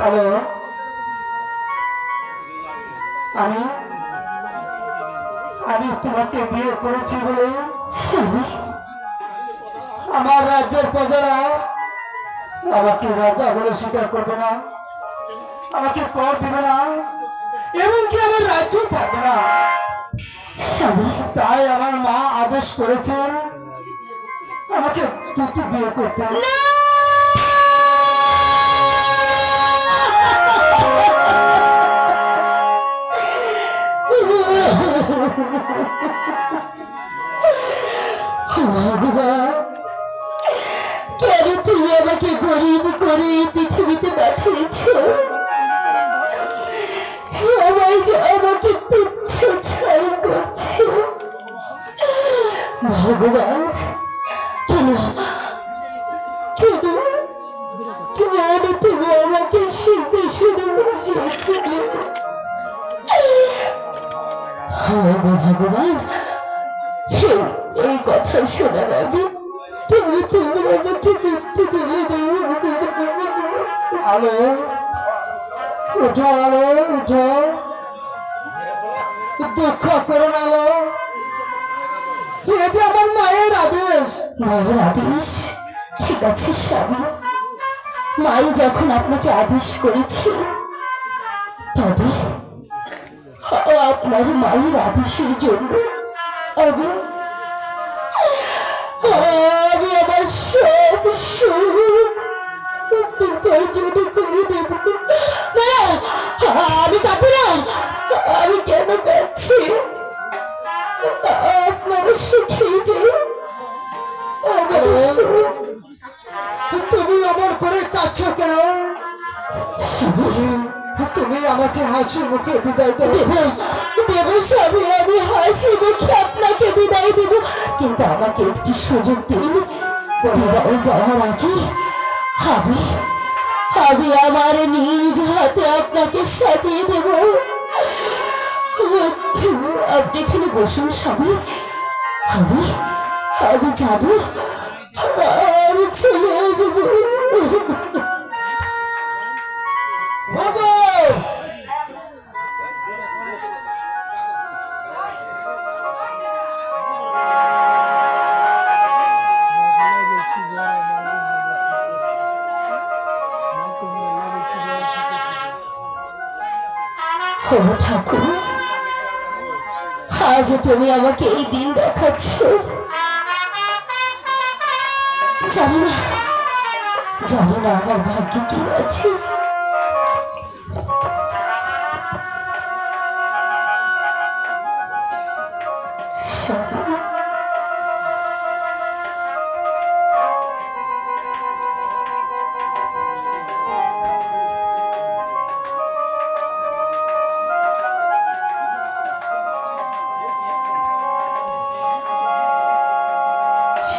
Hello আমি আমি তোমাকে বিয়ে করেছি বলে? আমার রাজ্যের প্রজারা আমাকে রাজা বলে স্বীকার করবে না। আমাকে কর দিবে না। এমনকি আমার রাজ্য থাকবে না। তাই আমার মা আদেশ করেছেন আমাকে দুটি বিয়ে করতে। ভগবান গরিব করে পৃথিবীতে পাঠিয়েছ। সবাই যে আমাকে তুচ্ছ ছাই করছে। ভগবান, কেন? কেন? কেন তুমি আমাকে সিংহাসনে বসিয়েছিলে? হ্যাঁ গো ভগবান এই কথা শোনার আগে আলো, উঠো আলো, উঠো। দুঃখ করো আলো। হয়েছে আমার মায়ের আদেশ? মায়ের আদেশ? ঠিক আছে, স্বামী। মাই যখন আপনাকে আদেশ করেছে তবে আপনার মায়ের আদেশের জন্য আমি আমি না আমি কেন কাঁদছি আপনার সুখে তুমি আমার করে কাচ্ছ কেন? তুমি আমাকে হাসি মুখে বিদায় দেব দেব স্বামী আমি হাসি মুখে আপনাকে বিদায় দেব কিন্তু আমাকে একটি সুযোগ দিন বিদায় দেওয়ার আগে আমি আমি আমার নিজ হাতে আপনাকে সাজিয়ে দেব। আপনি এখানে বসুন স্বামী। আমি আমি যাব। আমি চলে আসব। ও ঠাকুর। আজ তুমি আমাকে এই দিন দেখাচ্ছ। জানি না জানি না আমার ভাগ্যে কি আছে?